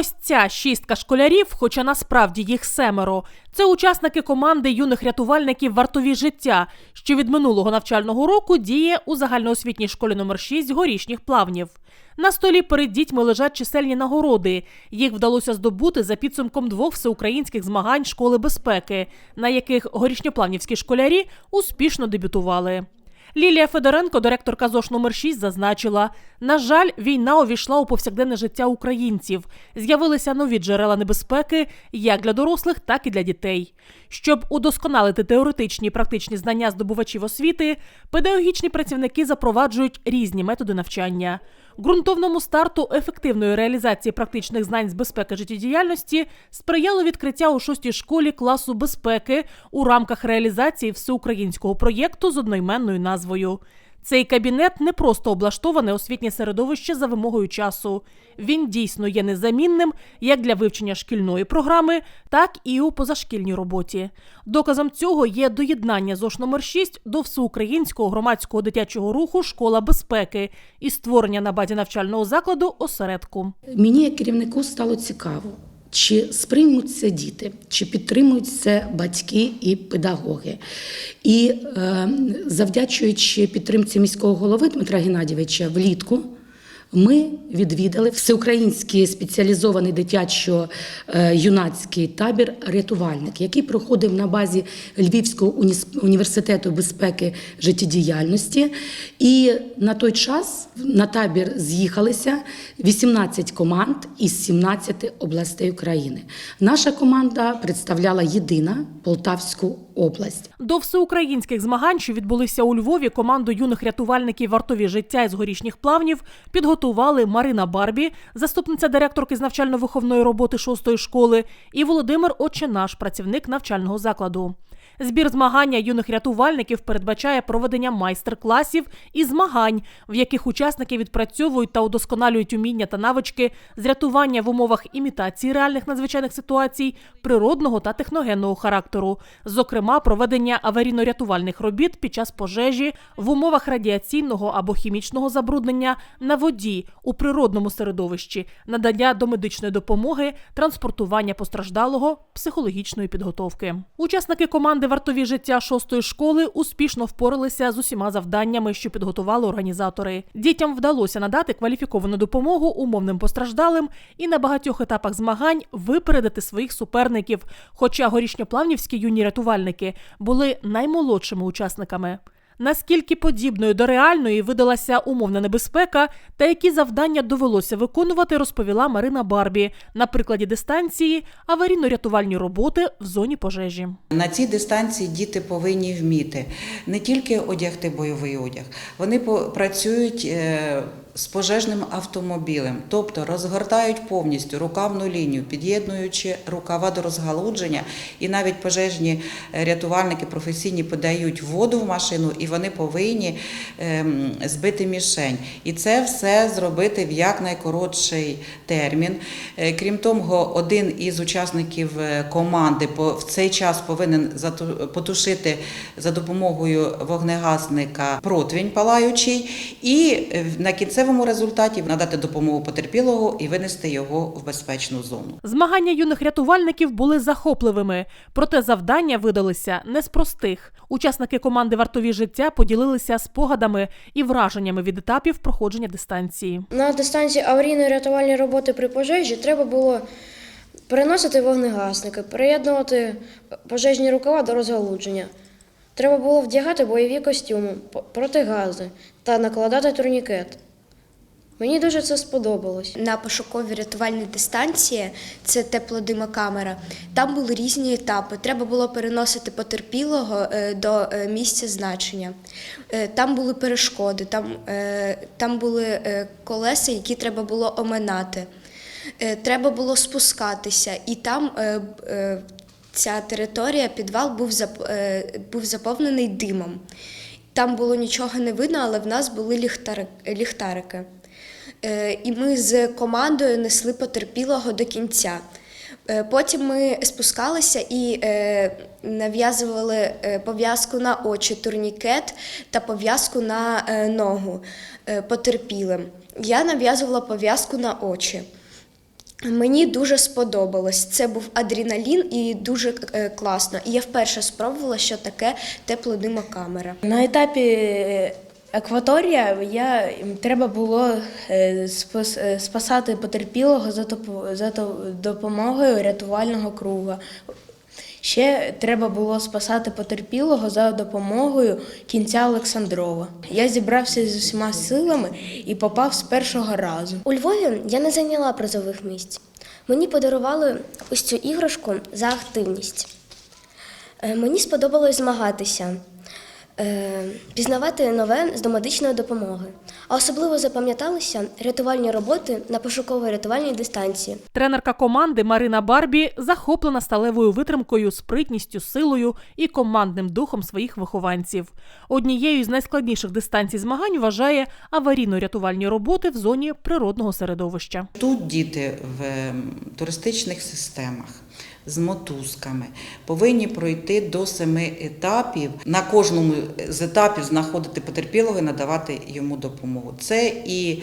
Ось ця шістка школярів, хоча насправді їх семеро. Це учасники команди юних рятувальників вартові життя, що від минулого навчального року діє у загальноосвітній школі номер 6 горішніх плавнів. На столі перед дітьми лежать чисельні нагороди. Їх вдалося здобути за підсумком двох всеукраїнських змагань школи безпеки, на яких горішньоплавнівські школярі успішно дебютували. Лілія Федоренко, директорка ЗОШ номер 6 зазначила: на жаль, війна увійшла у повсякденне життя українців. З'явилися нові джерела небезпеки як для дорослих, так і для дітей. Щоб удосконалити теоретичні і практичні знання здобувачів освіти, педагогічні працівники запроваджують різні методи навчання. Ґрунтовному старту ефективної реалізації практичних знань з безпеки життєдіяльності сприяло відкриття у шостій школі класу безпеки у рамках реалізації всеукраїнського проєкту з одноіменною назвою. Цей кабінет не просто облаштоване освітнє середовище за вимогою часу. Він дійсно є незамінним як для вивчення шкільної програми, так і у позашкільній роботі. Доказом цього є доєднання ЗОШ номер 6 до всеукраїнського громадського дитячого руху Школа безпеки і створення на базі навчального закладу осередку. Мені як керівнику стало цікаво, чи сприймуть це діти, чи підтримують це батьки і педагоги. І е, завдячуючи підтримці міського голови Дмитра Геннадійовича влітку. Ми відвідали всеукраїнський спеціалізований дитячо-юнацький табір рятувальник, який проходив на базі Львівського університету безпеки життєдіяльності. І на той час на табір з'їхалися 18 команд із 17 областей України. Наша команда представляла єдина Полтавську область. До всеукраїнських змагань, що відбулися у Львові, команду юних рятувальників вартові життя із горішніх плавнів підготували Марина Барбі, заступниця директорки з навчально-виховної роботи шостої школи, і Володимир Отченаш, працівник навчального закладу. Збір змагання юних рятувальників передбачає проведення майстер-класів і змагань, в яких учасники відпрацьовують та удосконалюють уміння та навички з рятування в умовах імітації реальних надзвичайних ситуацій, природного та техногенного характеру, зокрема, проведення аварійно-рятувальних робіт під час пожежі в умовах радіаційного або хімічного забруднення на воді у природному середовищі, надання домедичної допомоги, транспортування постраждалого, психологічної підготовки. Учасники команди вартові життя шостої школи успішно впоралися з усіма завданнями, що підготували організатори. Дітям вдалося надати кваліфіковану допомогу умовним постраждалим і на багатьох етапах змагань випередити своїх суперників. Хоча горішньоплавнівські юні рятувальники були наймолодшими учасниками. Наскільки подібною до реальної видалася умовна небезпека, та які завдання довелося виконувати, розповіла Марина Барбі на прикладі дистанції аварійно-рятувальні роботи в зоні пожежі. На цій дистанції діти повинні вміти не тільки одягти бойовий одяг, вони працюють е, з пожежним автомобілем, тобто розгортають повністю рукавну лінію, під'єднуючи рукава до розгалудження, і навіть пожежні е, рятувальники професійні подають воду в машину, і вони повинні ем, збити мішень. І це все зробити в якнайкоротший термін. Е, Крім того, один із учасників е, команди в цей час повинен потушити за допомогою вогнегасника противень палаючий, і на кінцевому результаті надати допомогу потерпілого і винести його в безпечну зону. Змагання юних рятувальників були захопливими, проте завдання видалися не з простих. Учасники команди вартові життя поділилися спогадами і враженнями від етапів проходження дистанції. На дистанції аварійної рятувальної роботи при пожежі треба було переносити вогнегасники, приєднувати пожежні рукава до розгалудження. Треба було вдягати бойові костюми, протигази та накладати турнікет. Мені дуже це сподобалось. На пошуковій рятувальній дистанції, це теплодимокамера, там були різні етапи. Треба було переносити потерпілого е, до е, місця значення. Е, Там були перешкоди, там, там були колеса, які треба було оминати. Треба було спускатися, і там ця територія, підвал був заповнений димом. Там було нічого не видно, але в нас були ліхтарики. Е, І ми з командою несли потерпілого до кінця. Е, Потім ми спускалися і е, нав'язували пов'язку на очі, турнікет та пов'язку на ногу потерпілим. Я нав'язувала пов'язку на очі. Мені дуже сподобалось. Це був адреналін і дуже класно. І я вперше спробувала, що таке теплодимокамера. На етапі акваторія я, треба було е, е, спасати потерпілого за, допомогою рятувального круга. Ще треба було спасати потерпілого за допомогою кінця Олександрова. Я зібрався з усіма силами і попав з першого разу. У Львові я не зайняла призових місць. Мені подарували ось цю іграшку за активність. Е, Мені сподобалось змагатися, пізнавати нове з домедичної допомоги. А особливо запам'яталися рятувальні роботи на пошуково-рятувальній дистанції. Тренерка команди Марина Барбі захоплена сталевою витримкою, спритністю, силою і командним духом своїх вихованців. Однією з найскладніших дистанцій змагань вважає аварійно-рятувальні роботи в зоні природного середовища. Тут діти в туристичних системах з мотузками повинні пройти до семи етапів. На кожному з етапів знаходити потерпілого і надавати йому допомогу. Це і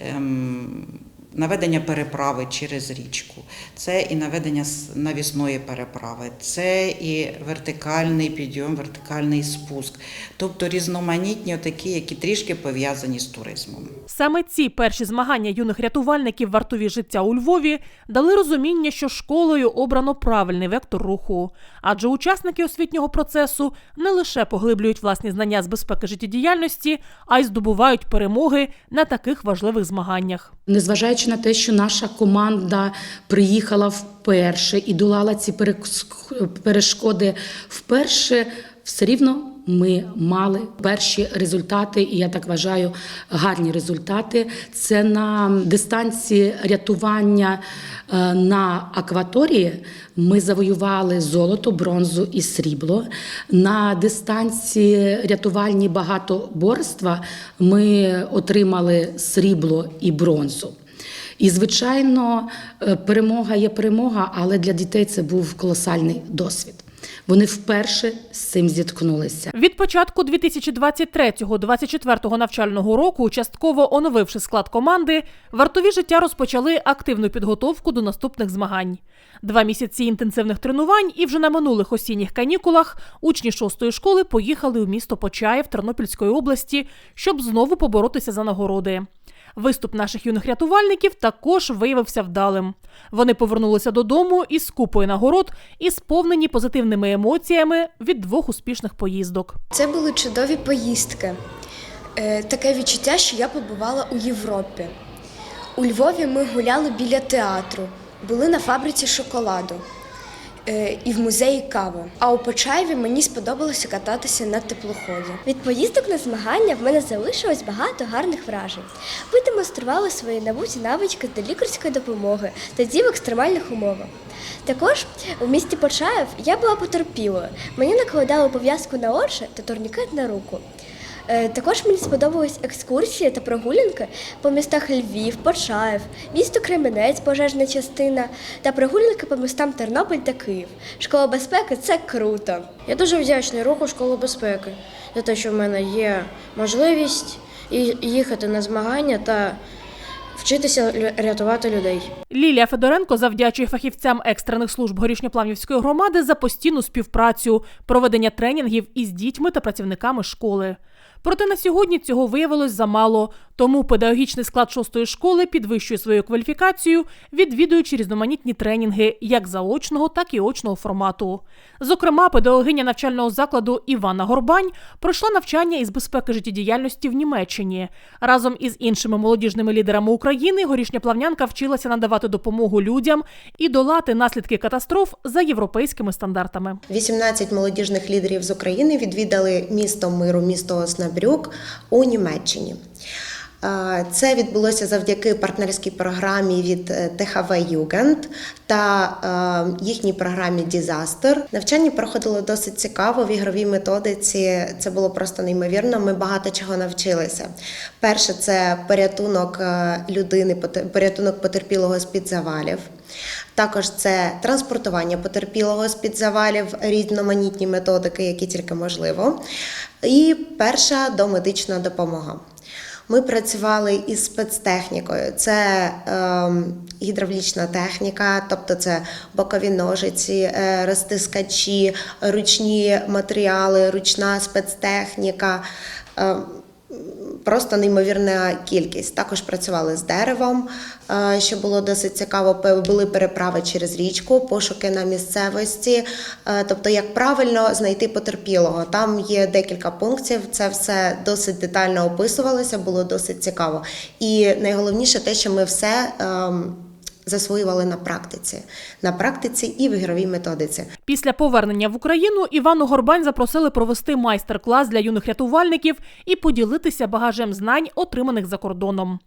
ем, наведення переправи через річку, це і наведення навісної переправи, це і вертикальний підйом, вертикальний спуск, тобто різноманітні такі, які трішки пов'язані з туризмом. Саме ці перші змагання юних рятувальників вартові життя у Львові дали розуміння, що школою обрано правильний вектор руху, адже учасники освітнього процесу не лише поглиблюють власні знання з безпеки життєдіяльності, а й здобувають перемоги на таких важливих змаганнях. Незважаючи на те, що наша команда приїхала вперше і долала ці перешкоди вперше, все рівно ми мали перші результати, і я так вважаю, гарні результати. Це на дистанції рятування е, на акваторії. Ми завоювали золото, бронзу і срібло. На дистанції рятувальні багатоборства ми отримали срібло і бронзу. І, звичайно, е, перемога є перемога, але для дітей це був колосальний досвід. Вони вперше з цим зіткнулися. Від початку 2023-2024 навчального року, частково оновивши склад команди, вартові життя розпочали активну підготовку до наступних змагань. Два місяці інтенсивних тренувань, і вже на минулих осінніх канікулах учні шостої школи поїхали у місто Почаїв Тернопільської області, щоб знову поборотися за нагороди. Виступ наших юних рятувальників також виявився вдалим. Вони повернулися додому із купою нагород і сповнені позитивними емоціями від двох успішних поїздок. Це були чудові поїздки. Е, Таке відчуття, що я побувала у Європі. У Львові ми гуляли біля театру, були на фабриці шоколаду і в музеї кави. А у Почаєві мені сподобалося кататися на теплоході. Від поїздок на змагання в мене залишилось багато гарних вражень. Ми демонстрували свої набуті навички до лікарської допомоги тоді в екстремальних умовах. Також в місті Почаєв я була потерпілою. Мені накладали пов'язку на очі та турнікет на руку. Е, Також мені сподобались екскурсії та прогулянки по містах Львів, Почаєв, місто Кременець, пожежна частина та прогулянки по містам Тернопіль та Київ. Школа безпеки це круто. Я дуже вдячний руху школи безпеки за те, що в мене є можливість і- їхати на змагання та вчитися рятувати людей. Лілія Федоренко завдячує фахівцям екстрених служб горішньоплавнівської громади за постійну співпрацю, проведення тренінгів із дітьми та працівниками школи. Проте на сьогодні цього виявилось замало, тому педагогічний склад шостої школи підвищує свою кваліфікацію, відвідуючи різноманітні тренінги як заочного, так і очного формату. Зокрема, педагогиня навчального закладу Івана Горбань пройшла навчання із безпеки життєдіяльності в Німеччині. Разом із іншими молодіжними лідерами України горішня плавнянка вчилася надавати допомогу людям і долати наслідки катастроф за європейськими стандартами. 18 молодіжних лідерів з України відвідали місто миру, місто Оснабрюк у Німеччині. Е, Це відбулося завдяки партнерській програмі від е, ТХВ Югенд та е, їхній програмі Дізастер. Навчання проходило досить цікаво в ігровій методиці. Це було просто неймовірно. Ми багато чого навчилися. Перше, це порятунок людини, порятунок потерпілого з під завалів. Також це транспортування потерпілого з під завалів, різноманітні методики, які тільки можливо. І перша домедична допомога. Ми працювали із спецтехнікою. Це ем, гідравлічна техніка, тобто це бокові ножиці, е, розтискачі, ручні матеріали, ручна спецтехніка. Е, Просто неймовірна кількість. Також працювали з деревом, е, що було досить цікаво. Були переправи через річку, пошуки на місцевості. Е, Тобто, як правильно знайти потерпілого. Там є декілька пунктів. Це все досить детально описувалося, було досить цікаво. І найголовніше те, що ми все ем, засвоювали на практиці, на практиці і в ігровій методиці. Після повернення в Україну Івану Горбань запросили провести майстер-клас для юних рятувальників і поділитися багажем знань, отриманих за кордоном.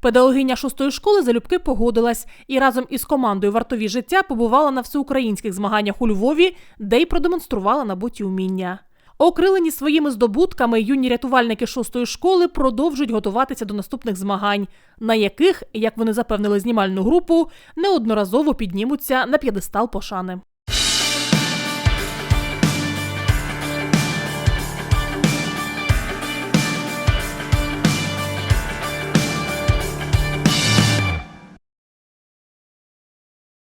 Педагогиня шостої школи залюбки погодилась і разом із командою вартові життя побувала на всеукраїнських змаганнях у Львові, де й продемонструвала набуті вміння. Окрилені своїми здобутками юні рятувальники шостої школи продовжують готуватися до наступних змагань, на яких, як вони запевнили знімальну групу, неодноразово піднімуться на п'єдестал пошани.